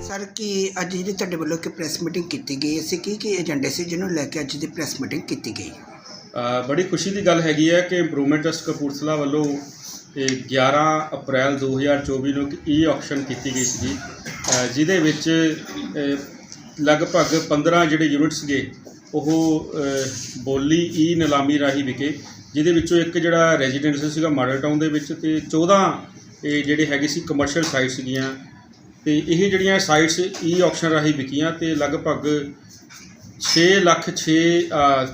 Sir ਕੀ ਅੱਜ ਜਿਹੜੀ ਤੁਹਾਡੇ ਵੱਲੋਂ ਕਿ ਪ੍ਰੈਸ ਮੀਟਿੰਗ ਕੀਤੀ ਗਈ ਸੀ ਕੀ ਕੀ ਏਜੰਡੇ ਸੀ ਜਿਹਨੂੰ ਲੈ ਕੇ ਅੱਜ ਦੀ ਪ੍ਰੈਸ ਮੀਟਿੰਗ ਕੀਤੀ ਗਈ? ਅ, ਬੜੀ ਖੁਸ਼ੀ ਦੀ ਗੱਲ ਹੈਗੀ ਹੈ ਕਿ ਇੰਪਰੂਵਮੈਂਟ ਟਰਸਟ ਕਪੂਰਥਲਾ ਵੱਲੋਂ ਇਹ 11 ਅਪ੍ਰੈਲ 2024 ਨੂੰ ਈ ਆਕਸ਼ਨ ਕੀਤੀ ਗਈ ਸੀ ਜਿਹਦੇ ਵਿੱਚ ਲਗਭਗ 15 ਜਿਹੜੇ ਯੂਨਿਟ ਸੀਗੇ ਉਹ ਬੋਲੀ ਈ ਨਿਲਾਮੀ ਰਾਹੀਂ ਵਿਕੇ, ਜਿਹਦੇ ਵਿੱਚੋਂ ਇੱਕ ਜਿਹੜਾ ਰੈਜੀਡੈਂਸ਼ੀਅਲ ਸੀਗਾ ਮਾਡਲ ਟਾਊਨ ਦੇ ਵਿੱਚ ਤੇ 14 ਇਹ ਜਿਹੜੇ ਹੈਗੇ ਸੀ ਕਮਰਸ਼ੀਅਲ ਸਾਈਟਸ ਸੀਗੀਆਂ ਤੇ ਇਹ ਜਿਹੜੀਆਂ ਸਾਈਟਸ ਈ ਆਕਸ਼ਨ ਰਾਹੀਂ ਵਿਕੀਆਂ ਤੇ ਲਗਭਗ 6 ਲੱਖ 6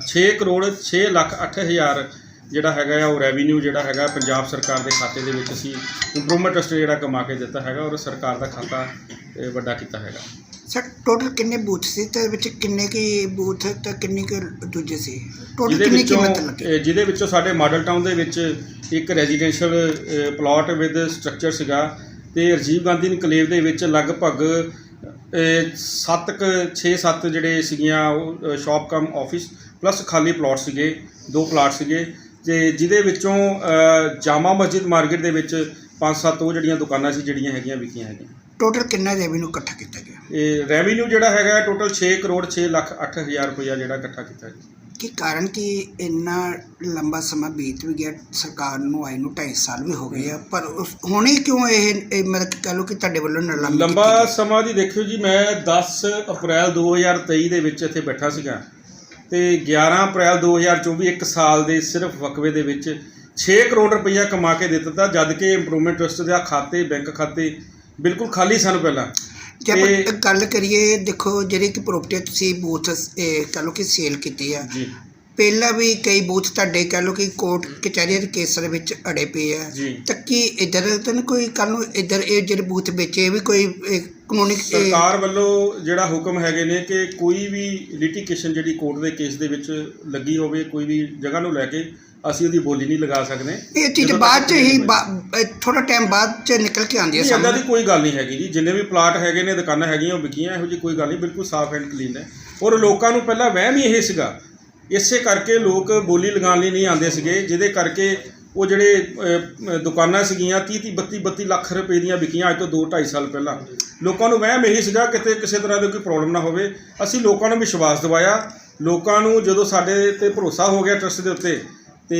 6 ਕਰੋੜ 6 ਲੱਖ 8 ਹਜ਼ਾਰ ਜਿਹੜਾ ਹੈਗਾ ਆ ਉਹ ਰੈਵਨਿਊ ਜਿਹੜਾ ਹੈਗਾ ਪੰਜਾਬ ਸਰਕਾਰ ਦੇ ਖਾਤੇ ਦੇ ਵਿੱਚ ਅਸੀਂ ਇੰਪਰੂਵਮੈਂਟ ਟਰਸਟ ਜਿਹੜਾ ਕਮਾ ਕੇ ਦਿੱਤਾ ਹੈਗਾ ਔਰ ਸਰਕਾਰ ਦਾ ਖਾਤਾ ਇਹ, ਵੱਡਾ ਕੀਤਾ ਹੈਗਾ। ਸਰ ਟੋਟਲ ਕਿੰਨੇ ਬੂਥ ਸੀ? ਤੇ ਵਿੱਚ ਕਿੰਨੇ ਕੀ ਬੂਥ ਤੇ ਕਿੰਨੇ ਕੁ ਦੂਜੇ ਸੀ? ਟੋਟਲ ਜਿਹਦੇ ਕਿੰਨੀ ਵਿੱਚੋਂ ਕੀਮਤ ਲੱਗੀ? ਇਹ, ਜਿਹਦੇ ਵਿੱਚੋਂ ਸਾਡੇ ਮਾਡਲ ਟਾਊਨ ਦੇ ਵਿੱਚ ਇੱਕ ਰੈਜ਼ੀਡੈਂਸ਼ੀਅਲ ਪਲਾਟ ਵਿਦ ਸਟਰਕਚਰ ਸੀਗਾ ਤੇ ਰਾਜੀਵ ਗਾਂਧੀ ਇਨਕਲੇਵ ਦੇ ਵਿੱਚ ਲਗਭਗ 7 ਕ 6-7 ਜਿਹੜੇ ਸੀਗੀਆਂ ਉਹ ਸ਼ਾਪ ਕਮ ਆਫਿਸ ਪਲੱਸ ਖਾਲੀ ਪਲਾਟ ਸੀਗੇ ਦੋ ਪਲਾਟ ਸੀਗੇ। ਤੇ ਜਿਹਦੇ ਵਿੱਚੋਂ ਜਾਮਾ ਮਸਜਿਦ ਮਾਰਕੀਟ ਦੇ ਵਿੱਚ ਪੰਜ ਸੱਤ ਉਹ ਜਿਹੜੀਆਂ ਦੁਕਾਨਾਂ ਸੀ ਜਿਹੜੀਆਂ ਹੈਗੀਆਂ ਵਿਕੀਆਂ ਹੈਗੀਆਂ। ਟੋਟਲ ਕਿੰਨਾ ਰੈਵਨਿਊ ਇਕੱਠਾ ਕੀਤਾ ਗਿਆ? ਇਹ ਰੈਵਨਿਊ ਜਿਹੜਾ ਹੈਗਾ ਟੋਟਲ 6 ਕਰੋੜ 6 ਲੱਖ 8 ਹਜ਼ਾਰ ਰੁਪਇਆ ਜਿਹੜਾ ਇਕੱਠਾ ਕੀਤਾ ਜੀ। ਕੀ ਕਾਰਨ ਕਿ ਇੰਨਾ ਲੰਬਾ ਸਮਾਂ ਬੀਤ ਵੀ ਗਿਆ? ਸਰਕਾਰ ਨੂੰ ਆਈ ਨੂੰ 2.5 ਸਾਲ ਵੀ ਹੋ ਗਏ ਆ ਪਰ ਉਸ- ਹੁਣੇ ਕਿਉਂ ਇਹ ਇਹ ਮਤਲਬ ਕਿ ਕਹ ਲਓ ਕਿ ਤੁਹਾਡੇ ਵੱਲੋਂ ਨਿਲਾਮੀ ਲੰਬਾ ਕੀਤੀ ਗਈ? ਸਮਾਂ ਦੀ ਦੇਖਿਓ ਜੀ ਮੈਂ 10 ਅਪ੍ਰੈਲ 2023 ਦੇ ਵਿੱਚ ਇੱਥੇ ਬੈਠਾ ਸੀਗਾ। ਤੇ 11 ਅਪ੍ਰੈਲ 2024 ਇੱਕ ਸਾਲ ਦੇ ਸਿਰਫ ਵਕਵੇ ਦੇ ਵਿੱਚ 6 ਕਰੋੜ ਰੁਪਈਆ ਕਮਾ ਕੇ ਦੇ ਦਿੱਤਾ ਜਦ ਕਿ ਇੰਪਰੂਵਮੈਂਟ ਟਰਸਟ ਦੇ ਖਾਤੇ ਬੈਂਕ ਖਾਤੇ ਬਿਲਕੁਲ ਖਾਲੀ ਸਨ ਪਹਿਲਾਂ। ਜੇ ਆਪਾਂ ਗੱਲ ਕਰੀਏ ਦੇਖੋ ਜਿਹੜੀ ਕਿ ਪ੍ਰੋਪਰਟੀ ਤੁਸੀਂ ਬੂਥ ਕਹ ਲਓ ਕਿ ਸੇਲ ਕੀਤੀ ਆ। ਪਹਿਲਾਂ ਵੀ ਕਈ ਬੂਥ ਤੁਹਾਡੇ ਕਹ ਲਓ ਕਿ ਕੋਰਟ ਕਚਹਿਰੀਆਂ ਦੇ ਕੇਸਾਂ ਦੇ ਵਿੱਚ ਅੜੇ ਪਏ ਆ। ਤਾਂ ਕੀ ਇਧਰ ਤਾਂ ਕੋਈ ਕੱਲ ਨੂੰ ਇਧਰ ਇਹ ਜਿਹੜੇ ਬੂਥ ਵੇਚੇ ਇਹ ਵੀ ਕੋਈ ਕਾਨੂੰਨੀ ਸਰਕਾਰ ਵੱਲੋਂ ਜਿਹੜਾ ਹੁਕਮ ਹੈਗੇ ਨੇ ਕਿ ਕੋਈ ਵੀ ਲਿਟੀਗੇਸ਼ਨ ਜਿਹੜੀ ਕੋਰਟ ਦੇ ਕੇਸ ਦੇ ਵਿੱਚ ਲੱਗੀ ਹੋਵੇ ਕੋਈ ਵੀ ਜਗ੍ਹਾ ਨੂੰ ਲੈ ਕੇ ਅਸੀਂ ਉਹਦੀ ਬੋਲੀ ਨਹੀਂ ਲਗਾ ਸਕਦੇ। ਇਹ ਚੀਜ਼ ਬਾਅਦ ਚ ਹੀ ਥੋੜਾ ਟਾਈਮ ਬਾਅਦ ਚ ਨਿਕਲ ਕੇ ਆਉਂਦੀ ਹੈ ਸਾਹਮਣੇ। ਦੀ ਕੋਈ ਗੱਲ ਨਹੀਂ ਹੈਗੀ ਜੀ। ਜਿੰਨੇ ਵੀ ਪਲਾਟ ਹੈਗੇ ਨੇ ਦੁਕਾਨਾਂ ਹੈਗੀਆਂ ਉਹ ਵਿਕੀਆਂ ਇਹੋ ਜੀ ਕੋਈ ਗੱਲ ਨਹੀਂ ਬਿਲਕੁਲ ਸਾਫ਼ ਐਂਡ ਕਲੀਨ ਹੈ। ਔਰ ਲੋਕਾਂ ਨੂੰ ਪਹਿਲਾਂ ਵਹਿਮ ਹੀ ਇਹ ਸੀਗਾ। ਇਸੇ ਕਰਕੇ ਲੋਕ ਬੋਲੀ ਲਗਾਉਣ ਲਈ ਨਹੀਂ ਆਉਂਦੇ ਸੀਗੇ ਜਿਹਦੇ ਕਰਕੇ ਉਹ ਜਿਹੜੇ ਦੁਕਾਨਾਂ ਸੀਗੀਆਂ 30 30 32 32 ਲੱਖ ਰੁਪਏ ਦੀਆਂ ਵਿਕੀਆਂ ਅੱਜ ਤੋਂ 2 2.5 ਸਾਲ ਪਹਿਲਾਂ। ਲੋਕਾਂ ਨੂੰ ਵਹਿਮ ਇਹੀ ਸੀਗਾ ਕਿਤੇ ਕਿਸੇ ਤਰ੍ਹਾਂ ਦੀ ਕੋਈ ਪ੍ਰੋਬਲਮ ਨਾ ਹੋਵੇ। ਅਸੀਂ ਲੋਕਾਂ ਨੂੰ ਵਿਸ਼ਵਾਸ ਦਿਵਾਇਆ। ਲੋਕਾਂ ਨੂੰ ਜਦੋਂ ਸਾਡੇ ਤੇ ਭਰੋਸਾ ਹੋ ਗਿਆ ਟਰਸਟ ਦੇ ਉੱਤੇ ਤੇ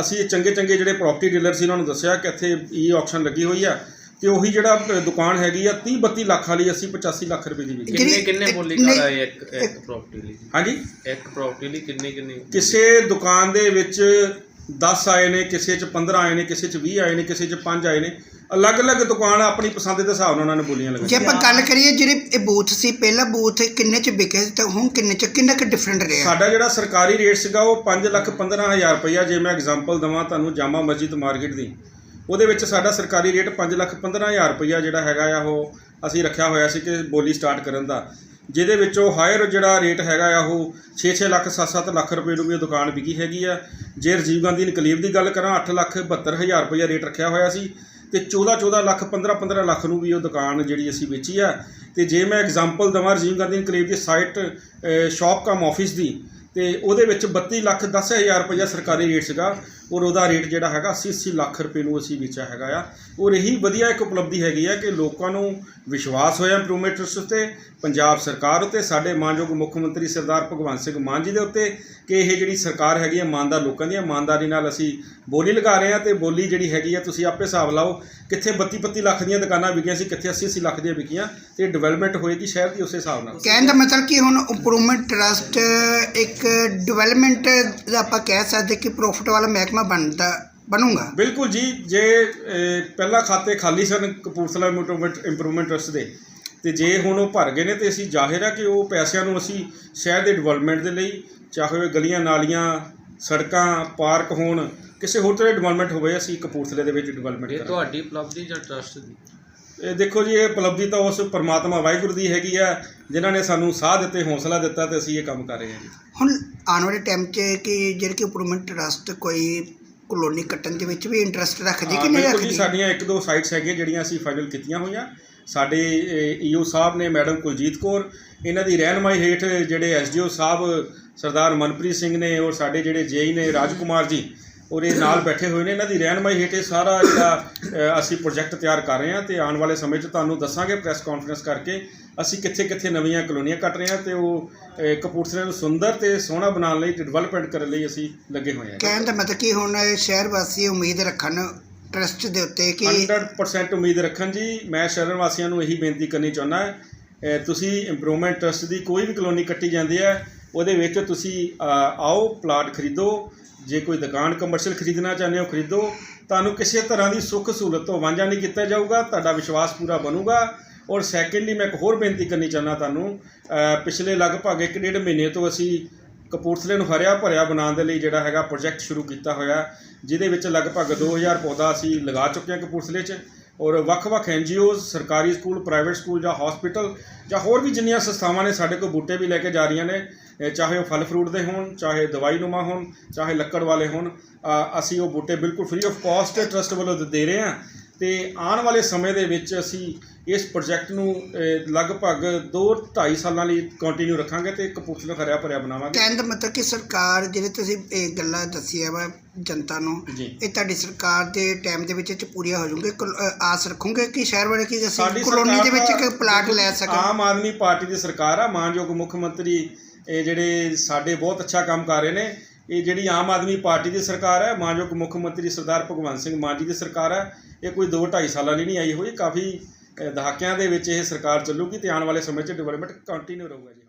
ਅਸੀਂ ਚੰਗੇ ਚੰਗੇ ਜਿਹੜੇ ਪ੍ਰਾਪਰਟੀ ਡੀਲਰ ਸੀ ਉਹਨਾਂ ਨੂੰ ਦੱਸਿਆ ਕਿ ਇੱਥੇ ਈ ਆਕਸ਼ਨ ਲੱਗੀ ਹੋਈ ਆ ਤੇ ਉਹੀ ਜਿਹੜਾ ਦੁਕਾਨ ਹੈਗੀ ਆ 30 32 ਲੱਖ ਵਾਲੀ ਅਸੀਂ 85 ਲੱਖ ਰੁਪਏ ਦੀ ਵਿਕੀ ਕਿੰਨੇ ਕਿੰਨੇ ਬੋਲੀ ਕਰ ਆਏ ਇੱਕ ਇੱਕ ਪ੍ਰਾਪਰਟੀ ਲਈ? ਹਾਂਜੀ? ਇੱਕ ਪ੍ਰਾਪਰਟੀ ਲਈ ਕਿੰਨੇ ਕਿੰਨੇ ਕਿਸੇ ਦੁਕਾਨ ਦੇ ਵਿੱਚ 10 ਆਏ ਨੇ ਕਿਸੇ ਚ 15 ਆਏ ਨੇ ਕਿਸੇ ਚ 20 ਆਏ ਨੇ ਕਿਸੇ ਚ 5 ਆਏ ਨੇ। ਅਲੱਗ-ਅਲੱਗ ਦੁਕਾਨ ਆਪਣੀ ਪਸੰਦ ਦੇ ਹਿਸਾਬ ਨਾਲ ਉਹਨਾਂ ਨੇ ਬੋਲੀਆਂ ਜੇ ਲਗਾਈਆਂ ਆਪਾਂ ਗੱਲ ਕਰੀਏ ਜਿਹੜੇ ਇਹ ਬੂਥ ਸੀ ਪਹਿਲਾ ਬੂਥ ਕਿੰਨੇ ਚ ਵਿਕੇ ਸੀ ਤੇ ਹੁਣ ਕਿੰਨੇ ਚ ਕਿੰਨਾ ਕੁ ਡਿਫਰੈਂਟ ਰਿਹਾ? ਸਾਡਾ ਜਿਹੜਾ ਸਰਕਾਰੀ ਰੇਟ ਸੀਗਾ ਉਹ 5 ਲੱਖ 15 ਹਜ਼ਾਰ ਰੁਪਈਆ ਜੇ ਮੈਂ ਐਗਜ਼ਾਮਪਲ ਦਵਾਂ ਤੁਹਾਨੂੰ ਜਾਮਾ ਮਸਜਿਦ ਮਾਰਕੀਟ ਦੀ। ਉਹਦੇ ਵਿੱਚ ਸਾਡਾ ਸਰਕਾਰੀ ਰੇਟ 5 ਲੱਖ 15 ਹਜ਼ਾਰ ਰੁਪਈਆ ਜਿਹੜਾ ਹੈਗਾ ਆ ਉਹ ਅਸੀਂ ਰੱਖਿਆ ਹੋਇਆ ਸੀ ਕਿ ਬੋਲੀ ਸਟਾਰਟ ਕਰਨ ਦਾ। ਜਿਹਦੇ ਵਿੱਚੋਂ ਹਾਇਰ ਜਿਹੜਾ ਰੇਟ ਹੈਗਾ ਆ ਉਹ 6-6 ਲੱਖ 7-7 ਲੱਖ ਰੁਪਏ ਨੂੰ ਵੀ ਉਹ ਦੁਕਾਨ ਵਿਕੀ ਹੈਗੀ ਆ। ਜੇ ਰਾਜੀਵ ਗਾਂਧੀ ਇਨਕਲੇਵ ਦੀ ਗੱਲ ਕਰਾਂ 8 ਲੱਖ 72 ਹਜ਼ਾਰ ਰੁਪਈਆ ਰੇਟ ਰੱਖਿਆ ਹੋਇਆ ਸੀ ਤੇ 14-14 ਲੱਖ 15-15 ਲੱਖ ਨੂੰ ਵੀ ਉਹ ਦੁਕਾਨ ਜਿਹੜੀ ਅਸੀਂ ਵੇਚੀ ਆ। ਤੇ ਜੇ ਮੈਂ ਐਗਜ਼ਾਮਪਲ ਦਵਾਂ ਰਾਜੀਵ ਗਾਂਧੀ ਇਨਕਲੇਵ ਦੀ ਸਾਈਟ ਸ਼ਾਪ ਕਮ ਆਫਿਸ ਦੀ ਤੇ ਉਹਦੇ ਵਿੱਚ 32 ਲੱਖ 10 ਹਜ਼ਾਰ ਰੁਪਈਆ ਸਰਕਾਰੀ ਰੇਟ ਸੀਗਾ ਔਰ ਉਹਦਾ ਰੇਟ ਜਿਹੜਾ ਹੈਗਾ 80 80 ਲੱਖ ਰੁਪਏ ਨੂੰ ਅਸੀਂ ਵੇਚਿਆ ਹੈਗਾ ਆ। ਔਰ ਇਹੀ ਵਧੀਆ ਇੱਕ ਉਪਲਬਧੀ ਹੈਗੀ ਆ ਕਿ ਲੋਕਾਂ ਨੂੰ ਵਿਸ਼ਵਾਸ ਹੋਇਆ ਇੰਪਰੂਵਮੈਂਟ ਟਰਸਟ ਉੱਤੇ, ਪੰਜਾਬ ਸਰਕਾਰ ਉੱਤੇ, ਸਾਡੇ ਮਾਨਯੋਗ ਮੁੱਖ ਮੰਤਰੀ ਸਰਦਾਰ ਭਗਵੰਤ ਸਿੰਘ ਮਾਨ ਜੀ ਦੇ ਉੱਤੇ ਕਿ ਇਹ ਜਿਹੜੀ ਸਰਕਾਰ ਹੈਗੀ ਆ, ਇਮਾਨਦਾਰ ਲੋਕਾਂ ਦੀ ਇਮਾਨਦਾਰੀ ਨਾਲ ਅਸੀਂ ਬੋਲੀ ਲਗਾ ਰਹੇ ਆ ਤੇ ਬੋਲੀ ਜਿਹੜੀ ਹੈਗੀ ਆ ਤੁਸੀਂ ਆਪੇ ਹਿਸਾਬ ਲਾਓ ਕਿੱਥੇ 32 32 ਲੱਖ ਦੀਆਂ ਦੁਕਾਨਾਂ ਵਿਕੀਆਂ ਸੀ ਕਿੱਥੇ 80 80 ਲੱਖ ਦੀਆਂ ਵਿਕੀਆਂ ਤੇ ਡਿਵੈਲਪਮੈਂਟ ਹੋਏਗੀ ਸ਼ਹਿਰ ਦੀ ਉਸੇ ਹਿਸਾਬ ਨਾਲ। ਕਹਿਣ ਦਾ ਮਤਲਬ ਕਿ ਹੁਣ ਇੰਪਰੂਵਮੈਂਟ ਟਰਸਟ ਇੱਕ ਡਿਵੈਲਪਮੈਂਟ ਦਾ ਆਪਾਂ ਕਹਿ ਸਕਦੇ ਕਿ ਪ੍ਰੋਫਿਟ ਵਾਲਾ ਮਹਿਕਮਾ ਬਣਦਾ ਬਣੂਗਾ। ਬਿਲਕੁਲ ਜੀ ਜੇ ਪਹਿਲਾਂ ਖਾਤੇ ਖਾਲੀ ਸਨ ਕਪੂਰਥਲਾ ਇੰਪਰੂਵਮੈਂਟ ਇੰਪਰੂਵਮੈਂਟ ਟਰਸਟ ਦੇ ਤੇ ਜੇ ਹੁਣ ਉਹ ਭਰ ਗਏ ਨੇ ਤੇ ਅਸੀਂ ਜ਼ਾਹਿਰ ਹੈ ਕਿ ਉਹ ਪੈਸਿਆਂ ਨੂੰ ਅਸੀਂ ਸ਼ਹਿਰ ਦੇ ਡਿਵੈਲਪਮੈਂਟ ਦੇ ਲਈ ਚਾਹੇ ਉਹ ਗਲੀਆਂ ਨਾਲੀਆਂ ਸੜਕਾਂ ਪਾਰਕ ਹੋਣ ਕਿਸੇ ਹੋਰ ਤਰ੍ਹਾਂ ਦੀ ਡਿਵੈਲਪਮੈਂਟ ਹੋਵੇ ਅਸੀਂ ਕਪੂਰਥਲੇ ਦੇ ਵਿੱਚ ਡਿਵੈਲਪਮੈਂਟ ਇਹ ਕਰਾਂਗੇ। ਤੁਹਾਡੀ ਉਪਲਬਧੀ ਜਾਂ ਟਰਸਟ ਦੀ? ਇਹ ਦੇਖੋ ਜੀ ਇਹ ਉਪਲਬਧੀ ਤਾਂ ਉਸ ਪਰਮਾਤਮਾ ਵਾਹਿਗੁਰੂ ਦੀ ਹੈਗੀ ਆ ਜਿਨ੍ਹਾਂ ਨੇ ਸਾਨੂੰ ਸਾਹ ਦਿੱਤੇ ਹੌਸਲਾ ਦਿੱਤਾ ਤੇ ਅਸੀਂ ਇਹ ਕੰਮ ਕਰ ਰਹੇ ਹਾਂ ਜੀ। ਹੁਣ ਆਉਣ ਵਾਲੇ ਟਾਈਮ 'ਚ ਕਿ ਜਿਹੜੇ ਕਿ ਇੰਪਰੂਵਮੈਂਟ ਟਰਸਟ ਕੋਈ ਕਲੋਨੀ ਕੱਟਣ ਦੇ ਵਿੱਚ ਵੀ ਇੰਟਰਸਟ ਰੱਖਦੀ ਕਿ ਹਾਂ, ਨਹੀਂ ਬਿਲਕੁਲ ਜੀ ਰੱਖਦੀ? ਸਾਡੀਆਂ ਇੱਕ ਦੋ ਸਾਈਟਸ ਹੈਗੀਆਂ ਜਿਹੜੀਆਂ ਅਸੀਂ ਫਾਈਨਲ ਕੀਤੀਆਂ ਹੋਈਆਂ। ਸਾਡੇ ਈਓ ਸਾਹਿਬ ਨੇ ਮੈਡਮ ਕੁਲਜੀਤ ਕੌਰ ਇਹਨਾਂ ਦੀ ਰਹਿਨਮਾਈ ਹੇਠ ਜਿਹੜੇ ਐਸਡੀਓ ਸਾਹਿਬ ਸਰਦਾਰ ਮਨਪ੍ਰੀਤ ਸਿੰਘ ਨੇ ਔਰ ਸਾਡੇ ਜਿਹੜੇ ਜੇਈ ਨੇ ਰਾਜਕੁਮਾਰ ਜੀ ਔਰ ਇਹ ਨਾਲ ਬੈਠੇ ਹੋਏ ਨੇ ਇਹਨਾਂ ਦੀ ਰਹਿਨਮਾਈ ਹੇਠ ਇਹ ਸਾਰਾ ਜਿਹੜਾ ਅਸੀਂ ਪ੍ਰੋਜੈਕਟ ਤਿਆਰ ਕਰ ਰਹੇ ਹਾਂ ਤੇ ਆਉਣ ਵਾਲੇ ਸਮੇਂ 'ਚ ਤੁਹਾਨੂੰ ਦੱਸਾਂਗੇ ਪ੍ਰੈਸ ਕਾਨਫਰੰਸ ਕਰਕੇ ਅਸੀਂ ਕਿੱਥੇ ਕਿੱਥੇ ਨਵੀਆਂ ਕਲੋਨੀਆਂ ਕੱਟ ਰਹੇ ਹਾਂ ਤੇ ਉਹ ਕਪੂਰਥਲੇ ਨੂੰ ਸੁੰਦਰ ਤੇ ਸੋਹਣਾ ਬਣਾਉਣ ਲਈ ਡਿਵੈਲਪਮੈਂਟ ਕਰਨ ਲਈ ਅਸੀਂ ਲੱਗੇ ਹੋਏ ਹਾਂ। ਕਹਿਣ ਦਾ ਮਤਲਬ ਕਿ ਹੁਣ ਸ਼ਹਿਰ ਵਾਸੀ ਉਮੀਦ ਰੱਖਣ ਟਰਸਟ ਦੇ ਉੱਤੇ ਕਿ 100% ਉਮੀਦ ਰੱਖਣ ਜੀ ਮੈਂ ਸ਼ਹਿਰ ਵਾਸੀਆਂ ਨੂੰ ਇਹੀ ਬੇਨਤੀ ਕਰਨੀ ਚਾਹੁੰਦਾ ਤੁਸੀਂ ਇੰਪਰੂਵਮੈਂਟ ਟਰਸਟ ਦੀ ਕੋਈ ਵੀ ਕਲੋਨੀ ਕੱਟੀ ਜਾਂਦੀ ਹੈ ਉਹਦੇ ਵਿੱਚ ਤੁਸੀਂ ਆਓ, ਪਲਾਟ ਖਰੀਦੋ, ਜੇ ਕੋਈ ਦੁਕਾਨ ਕਮਰਸ਼ੀਅਲ ਖਰੀਦਣਾ ਚਾਹੁੰਦੇ ਹੋ, ਖਰੀਦੋ। ਤੁਹਾਨੂੰ ਕਿਸੇ ਤਰ੍ਹਾਂ ਦੀ ਸੁੱਖ ਸਹੂਲਤ ਤੋਂ ਵਾਂਝਾ ਨਹੀਂ ਕੀਤਾ ਜਾਊਗਾ, ਤੁਹਾਡਾ ਵਿਸ਼ਵਾਸ ਪੂਰਾ ਬਣੂਗਾ। ਔਰ ਸੈਕੰਡਲੀ ਮੈਂ ਇੱਕ ਹੋਰ ਬੇਨਤੀ ਕਰਨੀ ਚਾਹੁੰਦਾ ਤੁਹਾਨੂੰ ਪਿਛਲੇ ਲਗਭਗ ਇੱਕ ਡੇਢ ਮਹੀਨੇ ਤੋਂ ਅਸੀਂ ਕਪੂਰਥਲੇ ਨੂੰ ਹਰਿਆ ਭਰਿਆ ਬਣਾਉਣ ਦੇ ਲਈ ਜਿਹੜਾ ਹੈਗਾ ਪ੍ਰੋਜੈਕਟ ਸ਼ੁਰੂ ਕੀਤਾ ਹੋਇਆ ਜਿਹਦੇ ਵਿੱਚ ਲਗਭਗ 2000 ਪੌਦਾ ਅਸੀਂ ਲਗਾ ਚੁੱਕੇ ਹਾਂ ਕਪੂਰਥਲੇ 'ਚ। ਔਰ ਵੱਖ-ਵੱਖ ਐਨਜੀਓਜ਼ ਸਰਕਾਰੀ ਸਕੂਲ ਪ੍ਰਾਈਵੇਟ ਸਕੂਲ ਜਾਂ ਹਸਪੀਟਲ ਜਾਂ ਹੋਰ ਵੀ ਜਿੰਨੀਆਂ ਸੰਸਥਾਵਾਂ ਨੇ ਸਾਡੇ ਕੋਲ ਬੂਟੇ ਵੀ ਲੈ ਕੇ ਜਾ ਰਹੀਆਂ ਨੇ ਚਾਹੇ ਉਹ ਫਲ ਫਰੂਟ ਦੇ ਹੋਣ ਚਾਹੇ ਦਵਾਈ ਨੁਮਾ ਹੋਣ ਚਾਹੇ ਲੱਕੜ ਵਾਲੇ ਹੋਣ ਅਸੀਂ ਉਹ ਬੂਟੇ ਬਿਲਕੁਲ ਫ੍ਰੀ ਆਫ ਕਾਸਟ ਟਰਸਟ ਵੱਲੋਂ ਦੇ ਰਹੇ ਹਾਂ। ਤੇ ਆਉਣ ਵਾਲੇ ਸਮੇਂ ਦੇ ਵਿੱਚ ਅਸੀਂ ਇਸ ਪ੍ਰੋਜੈਕਟ ਨੂੰ ਲਗਭਗ 2-2.5 ਸਾਲਾਂ ਲਈ ਕੰਟੀਨਿਊ ਰੱਖਾਂਗੇ ਤੇ ਕਪੂਰਥਲਾ ਹਰਿਆ ਭਰਿਆ ਬਣਾਵਾਂਗੇ। ਕਹਿਣ ਦਾ ਮਤਲਬ ਕਿ ਸਰਕਾਰ ਜਿਹੜੇ ਤੁਸੀਂ ਇਹ ਗੱਲਾਂ ਦੱਸੀਆਂ ਵਾ ਜਨਤਾ ਨੂੰ ਇਹ ਤੁਹਾਡੀ ਸਰਕਾਰ ਦੇ ਟਾਈਮ ਦੇ ਵਿੱਚ ਇਹ 'ਚ ਪੂਰੀਆਂ ਹੋ ਜਾਣਗੇ ਆਸ ਰੱਖੋਗੇ ਕਿ ਸ਼ਹਿਰ ਵਾਲੇ ਕਿ ਅਸੀਂ ਕਲੋਨੀ ਦੇ ਵਿੱਚ ਇੱਕ ਪਲਾਟ ਲੈ ਸਕਣ। ਆਮ ਆਦਮੀ ਪਾਰਟੀ ਦੀ ਸਰਕਾਰ ਆ ਮਾਨਯੋਗ ਮੁੱਖ ਮੰਤਰੀ ਇਹ ਜਿਹੜੇ ਸਾਡੇ ਬਹੁਤ ਅੱਛਾ ਕੰਮ ਕਰ ਰਹੇ ਨੇ, ਇਹ ਜਿਹੜੀ ਆਮ ਆਦਮੀ ਪਾਰਟੀ ਦੀ ਸਰਕਾਰ ਹੈ, ਮਾਨਯੋਗ ਮੁੱਖ ਮੰਤਰੀ ਸਰਦਾਰ ਭਗਵੰਤ ਸਿੰਘ ਮਾਨ ਜੀ ਦੀ ਸਰਕਾਰ ਹੈ, ਇਹ ਕੋਈ 2 2.5 ਸਾਲਾਂ ਦੀ ਨਹੀਂ ਆਈ ਹੋਈ, ਕਾਫੀ ਦਹਾਕਿਆਂ ਦੇ ਵਿੱਚ ਇਹ ਸਰਕਾਰ ਚੱਲੂਗੀ ਤੇ ਆਉਣ ਵਾਲੇ ਸਮੇਂ 'ਚ ਡਿਵੈਲਪਮੈਂਟ ਕੰਟੀਨਿਊ ਰਹੂਗਾ ਜੀ।